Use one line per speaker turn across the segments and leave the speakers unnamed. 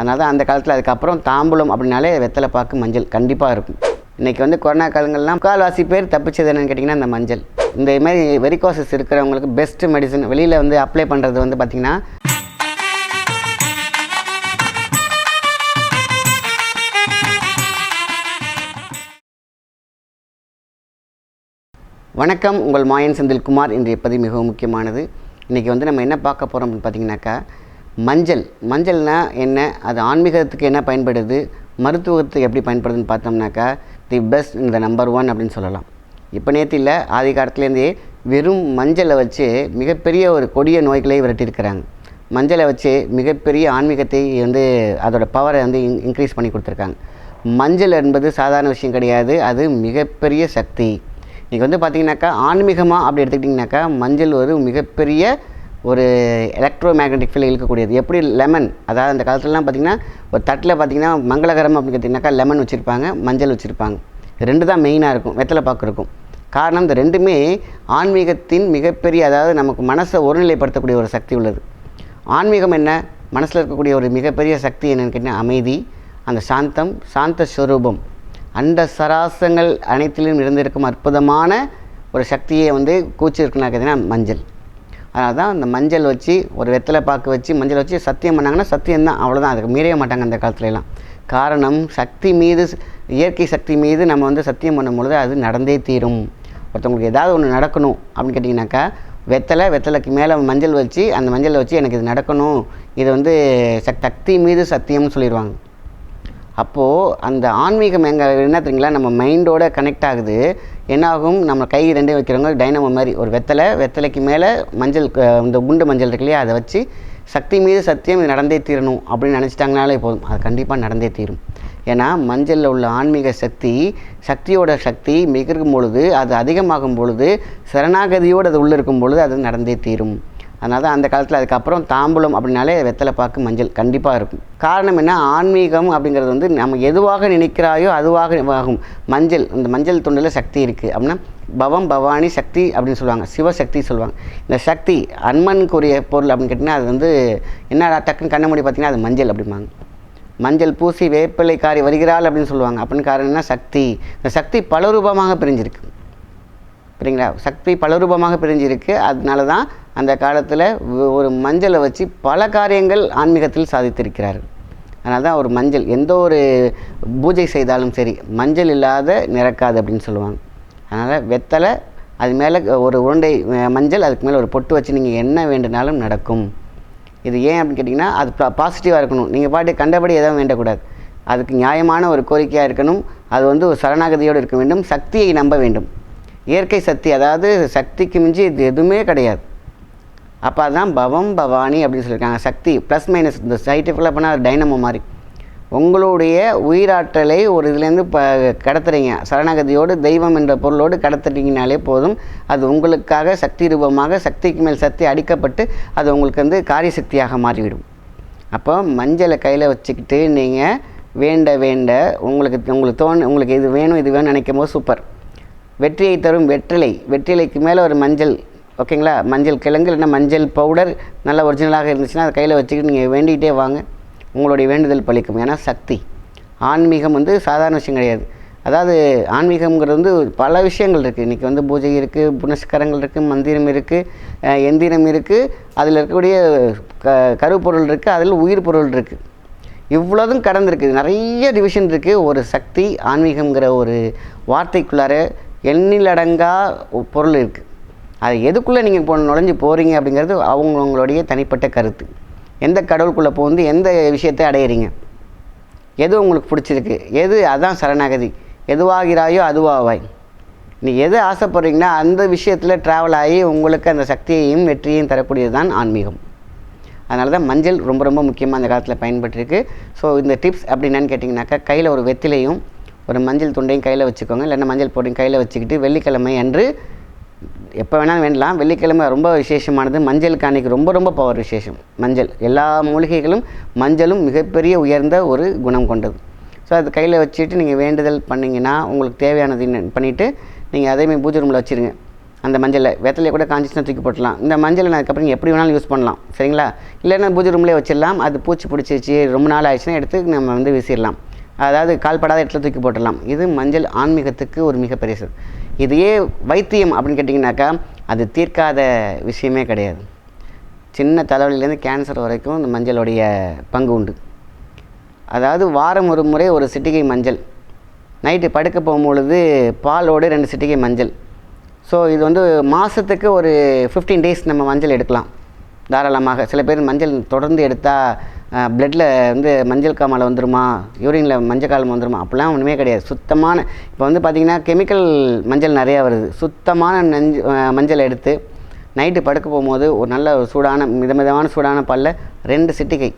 அதனால தான் அந்த காலத்தில் அதுக்கப்புறம் தாம்பூலம் அப்படின்னாலே வெத்தலை பாக்கு மஞ்சள் கண்டிப்பாக இருக்கும். இன்றைக்கி வந்து கொரோனா காலங்கள்லாம் கால்வாசி பேர் தப்பிச்சது என்னென்னு கேட்டிங்கன்னா அந்த மஞ்சள். இந்த மாதிரி வெரிகோசஸ் இருக்கிறவங்களுக்கு பெஸ்ட் மெடிசன் வெளியில் வந்து அப்ளை பண்ணுறது வந்து பார்த்திங்கன்னா வணக்கம் உங்கள் மாயன் செந்தில்குமார். இன்றைய பதிவு மிகவும் முக்கியமானது. இன்றைக்கி வந்து நம்ம என்ன பார்க்க போகிறோம் அப்படின்னு பார்த்தீங்கன்னாக்கா மஞ்சள். மஞ்சள்னா என்ன? அது ஆன்மீகத்துக்கு என்ன பயன்படுது? மருத்துவத்துக்கு எப்படி பயன்படுதுன்னு பார்த்தோம்னாக்கா தி பெஸ்ட் இந்த நம்பர் ஒன் அப்படின்னு சொல்லலாம். இப்போ நேற்று இல்லை ஆதி காலத்துலேருந்தே வெறும் மஞ்சளை வச்சு மிகப்பெரிய ஒரு கொடிய நோய்களை விரட்டியிருக்கிறாங்க. மஞ்சளை வச்சு மிகப்பெரிய ஆன்மீகத்தை வந்து அதோட பவரை வந்து இன்க்ரீஸ் பண்ணி கொடுத்துருக்காங்க. மஞ்சள் என்பது சாதாரண விஷயம் கிடையாது அது மிகப்பெரிய சக்தி. இன்றைக்கி வந்து பார்த்திங்கனாக்கா ஆன்மீகமாக அப்படி எடுத்துக்கிட்டிங்கனாக்கா மஞ்சள் ஒரு மிகப்பெரிய ஒரு எலக்ட்ரோ மேக்னெட்டிக் ஃபீல் இழுக்கக்கூடியது. எப்படி லெமன் அதாவது அந்த காலத்துலலாம் பார்த்திங்கன்னா ஒரு தட்டில் பார்த்திங்கன்னா மங்களகரம் அப்படின்னு கேட்டிங்கனாக்கா லெமன் வச்சுருப்பாங்க மஞ்சள் வச்சுருப்பாங்க. ரெண்டு தான் மெயினாக இருக்கும் வெத்தலை பாக்கு இருக்கும். காரணம் இந்த ரெண்டுமே ஆன்மீகத்தின் மிகப்பெரிய அதாவது நமக்கு மனசை ஒருநிலைப்படுத்தக்கூடிய ஒரு சக்தி உள்ளது. ஆன்மீகம் என்ன? மனசில் இருக்கக்கூடிய ஒரு மிகப்பெரிய சக்தி என்னென்னு கேட்டிங்கன்னா அமைதி அந்த சாந்தம் சாந்த ஸ்வரூபம் அண்ட சராசங்கள் அனைத்திலும் இருந்திருக்கும் அற்புதமான ஒரு சக்தியை வந்து கூச்சி இருக்குன்னா கேட்டிங்கன்னா மஞ்சள். அதனால தான் அந்த மஞ்சள் வச்சு ஒரு வெத்தலை பாக்கு வச்சு மஞ்சள் வச்சு சத்தியம் பண்ணாங்கன்னா சத்தியம் தான் அவ்வளோதான் அதுக்கு மீறவே மாட்டாங்க அந்த காலத்துல எல்லாம் காரணம் சக்தி மீது இயற்கை சக்தி மீது நம்ம வந்து சத்தியம் பண்ணும் பொழுது அது நடந்தே தீரும். ஒருத்தவங்களுக்கு ஏதாவது ஒன்று நடக்கணும் அப்படின்னு கேட்டிங்கனாக்கா வெத்தலை வெத்தலைக்கு மேலே மஞ்சள் வச்சு அந்த மஞ்சளை வச்சு எனக்கு இது நடக்கணும். இது வந்து சக் சக்தி மீது சத்தியம்னு சொல்லிடுவாங்க. அப்போது அந்த ஆன்மீகம் எங்கே என்ன தெரியுங்களா? நம்ம மைண்டோட கனெக்ட் ஆகுது. என்னாகும்? நம்ம கை ரெண்டே வைக்கிறவங்க டைனமோ மாதிரி ஒரு வெத்தலை வெத்தலைக்கு மேலே மஞ்சள் இந்த குண்டு மஞ்சள் இருக்கு இல்லையா அதை வச்சு சக்தி மீது சத்தியம் இது நடந்தே தீரணும் அப்படின்னு நினச்சிட்டாங்கனாலே போதும். அது கண்டிப்பாக நடந்தே தீரும். ஏன்னா மஞ்சளில் உள்ள ஆன்மீக சக்தி சக்தியோட சக்தி மிகும் பொழுது அது அதிகமாகும் பொழுது சரணாகதியோடு அது உள்ளே இருக்கும் பொழுது அது நடந்தே தீரும். அதனால தான் அந்த காலத்தில் அதுக்கப்புறம் தாம்பூலம் அப்படின்னாலே வெத்தலை பாக்கு மஞ்சள் கண்டிப்பாக இருக்கும். காரணம் என்ன? ஆன்மீகம் அப்படிங்கிறது வந்து நம்ம எதுவாக நினைக்கிறாயோ அதுவாக ஆகும். மஞ்சள் இந்த மஞ்சள் துண்டில் சக்தி இருக்குது அப்படின்னா பவம் பவானி சக்தி அப்படின்னு சொல்லுவாங்க. சிவசக்தி சொல்லுவாங்க. இந்த சக்தி அன்மனுக்குரிய பொருள் அப்படின்னு கேட்டிங்கன்னா அது வந்து என்ன டக்குன்னு கண்ண மூடி பார்த்தீங்கன்னா அது மஞ்சள் அப்படிம்பாங்க. மஞ்சள் பூசி வேப்பிலை காரி வருகிறாள் அப்படின்னு சொல்லுவாங்க. அப்படின்னு காரணம் என்ன? சக்தி. இந்த சக்தி பல ரூபமாக பிரிஞ்சிருக்கு. சரிங்களா சக்தி பலரூபமாக பிரிஞ்சிருக்கு. அதனால தான் அந்த காலத்தில் ஒரு மஞ்சளை வச்சு பல காரியங்கள் ஆன்மீகத்தில் சாதித்திருக்கிறார்கள். அதனால தான் ஒரு மஞ்சள் எந்த ஒரு பூஜை செய்தாலும் சரி மஞ்சள் இல்லாத நிறக்காது அப்படின்னு சொல்லுவாங்க. அதனால் வெத்தலை அது மேலே ஒரு உருண்டை மஞ்சள் அதுக்கு மேலே ஒரு பொட்டு வச்சு நீங்கள் என்ன வேண்டுனாலும் நடக்கும். இது ஏன் அப்படின்னு கேட்டிங்கன்னா அது பாசிட்டிவாக இருக்கணும். நீங்கள் பாட்டு கண்டபடி எதுவும் வேண்டக்கூடாது. அதுக்கு நியாயமான ஒரு கோரிக்கையாக இருக்கணும். அது வந்து ஒரு சரணாகதியோடு இருக்க வேண்டும். சக்தியை நம்ப வேண்டும். இயற்கை சக்தி அதாவது சக்திக்கு மிஞ்சி இது எதுவுமே கிடையாது. அப்போ அதுதான் பவம் பவானி அப்படின்னு சொல்லியிருக்காங்க. சக்தி ப்ளஸ் மைனஸ் இந்த சயின்டிஃபிக்கலாக பண்ணால் டைனமோ மாதிரி. உங்களுடைய உயிராற்றலை ஒரு இதுலேருந்து இப்போ கடத்துறீங்க. சரணாகதியோடு தெய்வம் என்ற பொருளோடு கடத்துட்டீங்கனாலே போதும். அது உங்களுக்காக சக்தி ரூபமாக சக்திக்கு மேல் சக்தி அடிக்கப்பட்டு அது உங்களுக்கு வந்து காரிய சக்தியாக மாறிவிடும். அப்போ மஞ்சளை கையில் வச்சுக்கிட்டு நீங்கள் வேண்ட வேண்ட உங்களுக்கு உங்களுக்கு தோணு உங்களுக்கு இது வேணும் இது வேணும்னு நினைக்கும் போது சூப்பர் வெற்றியை தரும் வெற்றிலை. வெற்றிலைக்கு மேலே ஒரு மஞ்சள் ஓகேங்களா? மஞ்சள் கிழங்கு இல்லைன்னா மஞ்சள் பவுடர் நல்ல ஒரிஜினலாக இருந்துச்சுன்னா அதை கையில் வச்சுக்கிட்டு நீங்கள் வேண்டிகிட்டே வாங்க. உங்களுடைய வேண்டுதல் பழிக்கும் ஏன்னா சக்தி. ஆன்மீகம் வந்து சாதாரண விஷயம் கிடையாது. அதாவது ஆன்மீகம்ங்கிறது வந்து பல விஷயங்கள் இருக்குது இன்றைக்கி வந்து பூஜை இருக்குது புனஸ்கரங்கள் இருக்குது மந்திரம் இருக்குது எந்திரம் இருக்குது அதில் இருக்கக்கூடிய க கருப்பொருள் இருக்குது அதில் உயிர் பொருள் இருக்குது இவ்வளோதும் கடந்திருக்கு. நிறைய டிவிஷன் இருக்குது ஒரு சக்தி ஆன்மீகம்ங்கிற ஒரு வார்த்தைக்குள்ளார எண்ணிலடங்கா பொருள் இருக்குது அது எதுக்குள்ளே நீங்கள் போ நுழைஞ்சு போகிறீங்க அப்படிங்கிறது அவங்கவுங்களுடைய தனிப்பட்ட கருத்து. எந்த கடவுளுக்குள்ளே போந்து எந்த விஷயத்தை அடையிறீங்க? எது உங்களுக்கு பிடிச்சிருக்கு? எது அதான் சரணாகதி? எதுவாகிறாயோ அதுவாவாய். நீ எது ஆசைப்படுறீங்கன்னா அந்த விஷயத்தில் ட்ராவல் ஆகி உங்களுக்கு அந்த சக்தியையும் வெற்றியையும் தரக்கூடியது தான் ஆன்மீகம். அதனால தான் மஞ்சள் ரொம்ப ரொம்ப முக்கியமாக அந்த காலத்தில் பயன்பட்டுருக்கு. ஸோ இந்த டிப்ஸ் அப்படி கேட்டிங்கனாக்கா கையில் ஒரு வெத்திலையும் ஒரு மஞ்சள் துண்டையும் கையில் வச்சுக்கோங்க. இல்லைன்னா மஞ்சள் பொடியும் கையில் வச்சுக்கிட்டு வெள்ளிக்கிழமை அன்று எப்போ வேணாலும் வேண்டலாம். வெள்ளிக்கிழமை ரொம்ப விசேஷமானது. மஞ்சளுக்கு அன்றைக்கி ரொம்ப ரொம்ப பவர் விசேஷம். மஞ்சள். எல்லா மூலிகைகளும் மஞ்சளும் மிகப்பெரிய உயர்ந்த ஒரு குணம் கொண்டது. ஸோ அது கையில் வச்சுட்டு நீங்கள் வேண்டுதல் பண்ணிங்கன்னா உங்களுக்கு தேவையானது பண்ணிவிட்டு நீங்கள் அதேமாதிரி பூஜை ரூமில் வச்சுருங்க. அந்த மஞ்சளை. வெத்தலையை கூட காஞ்சிச்சுன்னா தூக்கி போட்டலாம் இந்த மஞ்சளை நான் அதுக்கப்புறம் எப்படி வேணாலும் யூஸ் பண்ணலாம். சரிங்களா? இல்லைன்னா பூஜை ரூம்லேயே வச்சிடலாம். அது பூச்சி பிடிச்சிருச்சு ரொம்ப நாள் ஆயிடுச்சுன்னா எடுத்து நம்ம வந்து வீசிடலாம். அதாவது கால்படாத இடத்துல தூக்கி போட்டுடலாம். இது மஞ்சள் ஆன்மீகத்துக்கு ஒரு மிகப்பெரிய சொல். இதையே வைத்தியம் அப்படின்னு கேட்டிங்கனாக்கா அது தீர்க்காத விஷயமே கிடையாது. சின்ன தலைவலியிலேருந்து கேன்சர் வரைக்கும் இந்த மஞ்சளுடைய பங்கு உண்டு. அதாவது வாரம் ஒரு முறை ஒரு சிட்டிகை மஞ்சள். நைட்டு படுக்க போகும்பொழுது பாலோடு ரெண்டு சிட்டிகை மஞ்சள். ஸோ இது வந்து மாதத்துக்கு ஒரு ஃபிஃப்டீன் டேஸ் நம்ம மஞ்சள் எடுக்கலாம். தாராளமாக. சில பேர் மஞ்சள் தொடர்ந்து எடுத்தால் பிளட்டில் வந்து மஞ்சள் காமாலை வந்துருமா யூரினில் மஞ்சள் காலம் வந்துருமா அப்படிலாம் ஒன்றுமே கிடையாது. சுத்தமான இப்போ வந்து பார்த்திங்கன்னா கெமிக்கல் மஞ்சள் நிறையா வருது. சுத்தமான நஞ்சு மஞ்சள் எடுத்து நைட்டு படுக்க போகும்போது ஒரு நல்ல சூடான மிதமிதமான சூடான பல்ல ரெண்டு சிட்டிகை.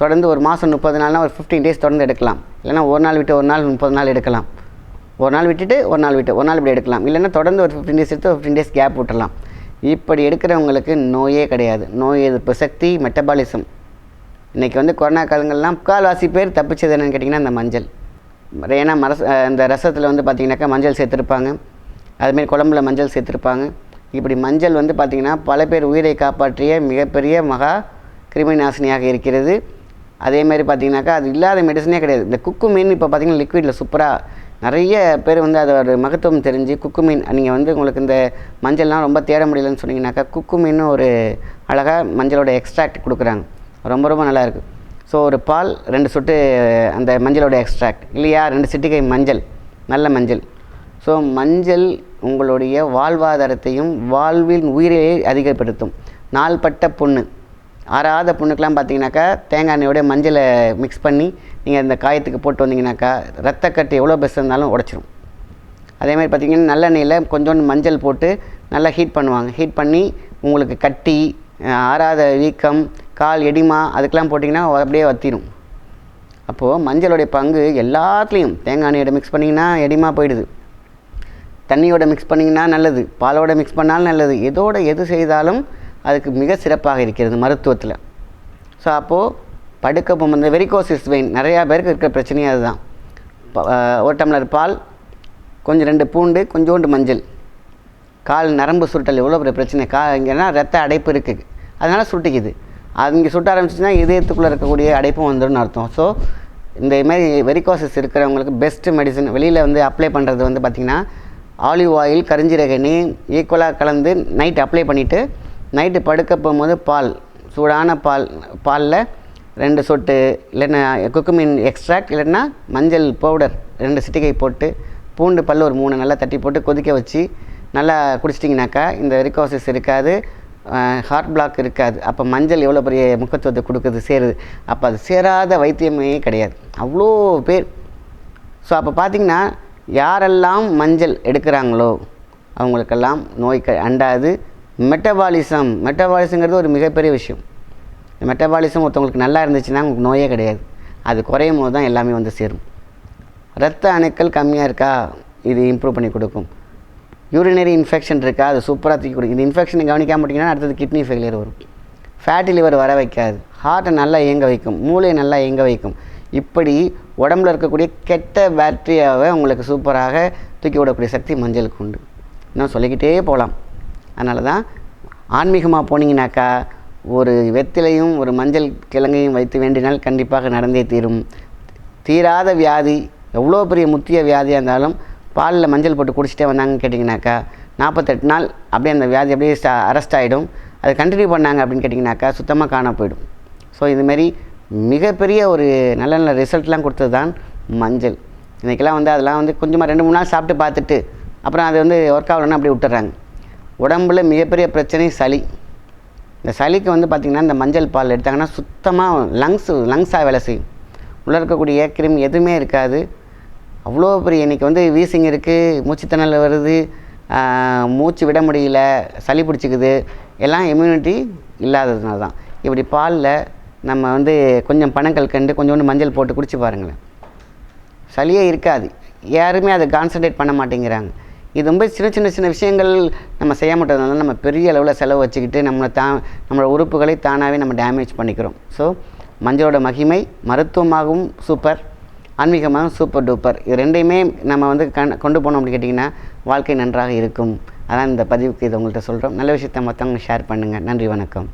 தொடர்ந்து ஒரு மாதம் முப்பது நாள்னா ஒரு ஃபிஃப்டீன் டேஸ் தொடர்ந்து எடுக்கலாம். இல்லைன்னா ஒரு நாள் விட்டு ஒரு நாள் முப்பது நாள் எடுக்கலாம். ஒரு நாள் விட்டுட்டு ஒரு நாள் விட்டு ஒரு நாள் இப்படி எடுக்கலாம். இல்லைன்னா தொடர்ந்து ஒரு ஃபிஃப்டீன் டேஸ் எடுத்து ஒரு ஃபிஃப்டின் டேஸ் கேப் விட்டுலாம் இப்படி எடுக்கிறவங்களுக்கு நோயே கிடையாது. நோய் எதிர்ப்பு சக்தி மெட்டபாலிசம் இன்றைக்கி வந்து கொரோனா காலங்கள்லாம் முக்கால்வாசி பேர் தப்பிச்சது என்னென்னு கேட்டிங்கன்னா அந்த மஞ்சள். ஏன்னா மரச அந்த இந்த ரசத்தில் வந்து பார்த்திங்கனாக்கா மஞ்சள் சேர்த்துருப்பாங்க. அதுமாரி குழம்புல மஞ்சள் சேர்த்துருப்பாங்க. இப்படி மஞ்சள் வந்து பார்த்திங்கன்னா பல பேர் உயிரை காப்பாற்றிய மிகப்பெரிய மகா கிருமி நாசினியாக இருக்கிறது. அதேமாரி பார்த்திங்கனாக்கா அது இல்லாத மெடிசனே கிடையாது. இந்த குக்கு மீன் இப்போ பார்த்திங்கன்னா லிக்விடில் சூப்பராக நிறைய பேர் வந்து அதோட மகத்துவம் தெரிஞ்சு குக்கு மீன் நீங்கள் வந்து உங்களுக்கு இந்த மஞ்சள்லாம் ரொம்ப தேட முடியலன்னு சொன்னீங்கன்னாக்கா குக்கு மீன் ஒரு அழகாக மஞ்சளோட எக்ஸ்ட்ராக்ட் கொடுக்குறாங்க. ரொம்ப ரொம்ப நல்லாயிருக்கு ஸோ ஒரு பால் ரெண்டு சொட்டு அந்த மஞ்சளோட எக்ஸ்ட்ராக்ட் இல்லையா? ரெண்டு சிட்டிகை மஞ்சள் நல்ல மஞ்சள். ஸோ மஞ்சள் உங்களுடைய வாழ்வாதாரத்தையும் வாழ்வின் உயிரையை அதிகப்படுத்தும். நாள்பட்ட பொண்ணு. ஆறாத புண்ணுக்கெலாம் பார்த்தீங்கன்னாக்கா தேங்காய் எண்ணெயோட மஞ்சளை மிக்ஸ் பண்ணி நீங்கள் இந்த காயத்துக்கு போட்டு வந்தீங்கன்னாக்கா ரத்தக்கட்டு எவ்வளோ பெஸ்ட் இருந்தாலும் உடச்சிரும். அதே மாதிரி பார்த்தீங்கன்னா நல்லெண்ணெயில் கொஞ்சோண்டு மஞ்சள் போட்டு நல்லா ஹீட் பண்ணுவாங்க. ஹீட் பண்ணி உங்களுக்கு கட்டி ஆறாத வீக்கம் கால் எடிமா அதுக்கெலாம் போட்டிங்கன்னா அப்படியே வத்திரும். அப்போது மஞ்சளுடைய பங்கு எல்லாத்துலேயும் தேங்காய் எண்ணெயோட மிக்ஸ் பண்ணிங்கன்னா எடிமா போயிடுது. தண்ணியோட மிக்ஸ் பண்ணிங்கன்னா நல்லது. பாலோட மிக்ஸ் பண்ணாலும் நல்லது. எதோட எது செய்தாலும் அதுக்கு மிக சிறப்பாக இருக்கிறது மருத்துவத்தில். ஸோ அப்போது படுக்க இந்த வெரிகோசிஸ் வெயின் நிறையா பேருக்கு இருக்கிற பிரச்சனையே அதுதான். ஒரு டம்ளர் பால் கொஞ்சம் ரெண்டு பூண்டு கொஞ்சோண்டு மஞ்சள். கால் நரம்பு சுருட்டல் எவ்வளோ பெரிய பிரச்சனை. கா இங்கேனா ரத்த அடைப்பு இருக்குது அதனால் சுட்டிக்குது அது இங்கே சுட்ட ஆரம்பிச்சுன்னா இதயத்துக்குள்ளே இருக்கக்கூடிய அடைப்பும் வந்துடும்னு அர்த்தம். ஸோ இந்த மாதிரி வெரிகோசிஸ் இருக்கிறவங்களுக்கு பெஸ்ட்டு மெடிசன் வெளியில் வந்து அப்ளை பண்ணுறது வந்து பார்த்திங்கன்னா ஆலிவ் ஆயில் கரிஞ்சீரக எண்ணெய் ஈக்குவலாக கலந்து நைட் அப்ளை பண்ணிவிட்டு நைட்டு படுக்க போகும்போது பால் சூடான பால் பாலில் ரெண்டு சொட்டு இல்லைன்னா குக்குமின் எக்ஸ்ட்ராக்ட் இல்லைன்னா மஞ்சள் பவுடர் ரெண்டு சிட்டிகை போட்டு பூண்டு பல் ஒரு மூணு நல்லா தட்டி போட்டு கொதிக்க வச்சு நல்லா குடிச்சிட்டிங்கனாக்கா இந்த வெரிகோசிஸ் இருக்காது ஹார்ட் பிளாக் இருக்காது. அப்போ மஞ்சள் எவ்வளோ பெரிய முக்கியத்துவத்தை கொடுக்குது சேருது. அப்போ அது சேராத வைத்தியமே கிடையாது. அவ்வளோ பேர். ஸோ அப்போ பார்த்தீங்கன்னா யாரெல்லாம் மஞ்சள் எடுக்கிறாங்களோ அவங்களுக்கெல்லாம் நோய் க அண்டாது. மெட்டபாலிசம் மெட்டபாலிசங்கிறது ஒரு மிகப்பெரிய விஷயம். மெட்டபாலிசம் ஒருத்தவங்களுக்கு நல்லா இருந்துச்சுன்னா உங்களுக்கு நோயே கிடையாது. அது குறையும் போது தான் எல்லாமே வந்து சேரும். ரத்த அணுக்கள் கம்மியாக இருக்கா? இது இம்ப்ரூவ் பண்ணி கொடுக்கும். யூரினரி இன்ஃபெக்ஷன் இருக்கா? அது சூப்பராக தூக்கி கொடுக்கும். இந்த இன்ஃபெக்ஷனை கவனிக்காம போட்டிங்கன்னா அடுத்தது கிட்னி ஃபெயிலியர் வரும். ஃபேட்டி லிவர் வர வைக்காது. ஹார்ட்டை நல்லா இயங்க வைக்கும். மூளையை நல்லா இயங்க வைக்கும். இப்படி உடம்புல இருக்கக்கூடிய கெட்ட பேக்டீரியாவை உங்களுக்கு சூப்பராக தூக்கி விடக்கூடிய சக்தி மஞ்சளுக்கு உண்டு. இன்னும் சொல்லிக்கிட்டே போகலாம் அதனால தான் ஆன்மீகமாக போனீங்கனாக்கா ஒரு வெத்திலையும் ஒரு மஞ்சள் கிழங்கையும் வைத்து வேண்டினால் கண்டிப்பாக நடந்தே தீரும். தீராத வியாதி எவ்வளோ பெரிய முத்திய வியாதியாக இருந்தாலும் பாலில் மஞ்சள் போட்டு குடிச்சிட்டே வந்தாங்கன்னு கேட்டிங்கனாக்கா நாற்பத்தெட்டு நாள் அப்படியே அந்த வியாதி அப்படியே அரெஸ்ட் ஆகிடும் அது கண்டினியூ பண்ணாங்க அப்படின்னு கேட்டிங்கனாக்கா சுத்தமாக காண போயிடும். ஸோ இதுமாரி மிகப்பெரிய ஒரு நல்ல நல்ல ரிசல்ட்லாம் கொடுத்தது தான் மஞ்சள். இன்றைக்கெல்லாம் வந்து அதெல்லாம் வந்து கொஞ்சமாக ரெண்டு மூணு நாள் சாப்பிட்டு பார்த்துட்டு அப்புறம் அது வந்து ஒர்க் ஆகலன்னா அப்படியே விட்டுறாங்க. உடம்புல மிகப்பெரிய பிரச்சனை சளி. இந்த சளிக்கு வந்து பார்த்திங்கன்னா இந்த மஞ்சள் பால் எடுத்தாங்கன்னா சுத்தமாக லங்ஸு லங்ஸாக வேலை செய்யும். உள்ளே இருக்கக்கூடிய கிருமி எதுவுமே இருக்காது. அவ்வளோ பெரிய இன்றைக்கி வந்து வீசிங் இருக்குது மூச்சுத்திணறல் வருது மூச்சு விட முடியல சளி பிடிச்சிக்குது. எல்லாம் இம்யூனிட்டி இல்லாததுனால தான். இப்படி பாலில் நம்ம வந்து கொஞ்சம் பணங்கள் கண்டு கொஞ்சோண்டு மஞ்சள் போட்டு குடிச்சு பாருங்களேன். சளியே இருக்காது. யாருமே அதை கான்சன்ட்ரேட் பண்ண மாட்டேங்கிறாங்க. இது ரொம்ப சின்ன சின்ன சின்ன விஷயங்கள் நம்ம செய்ய மாட்டதுனால நம்ம பெரிய அளவில் செலவு வச்சுக்கிட்டு நம்மளை தா நம்மளோட உறுப்புகளை தானாகவே நம்ம டேமேஜ் பண்ணிக்கிறோம். ஸோ மஞ்சளோட மகிமை மருத்துவமாகவும் சூப்பர் ஆன்மீகமாகவும் சூப்பர் டூப்பர் இது ரெண்டையுமே நம்ம வந்து கண் கொண்டு போனோம் அப்படின்னு கேட்டிங்கன்னா வாழ்க்கை நன்றாக இருக்கும். அதான் இந்த பதிவுக்கு இது உங்கள்கிட்ட சொல்கிறோம் நல்ல விஷயத்தை மற்றவங்க ஷேர் பண்ணுங்கள் நன்றி வணக்கம்.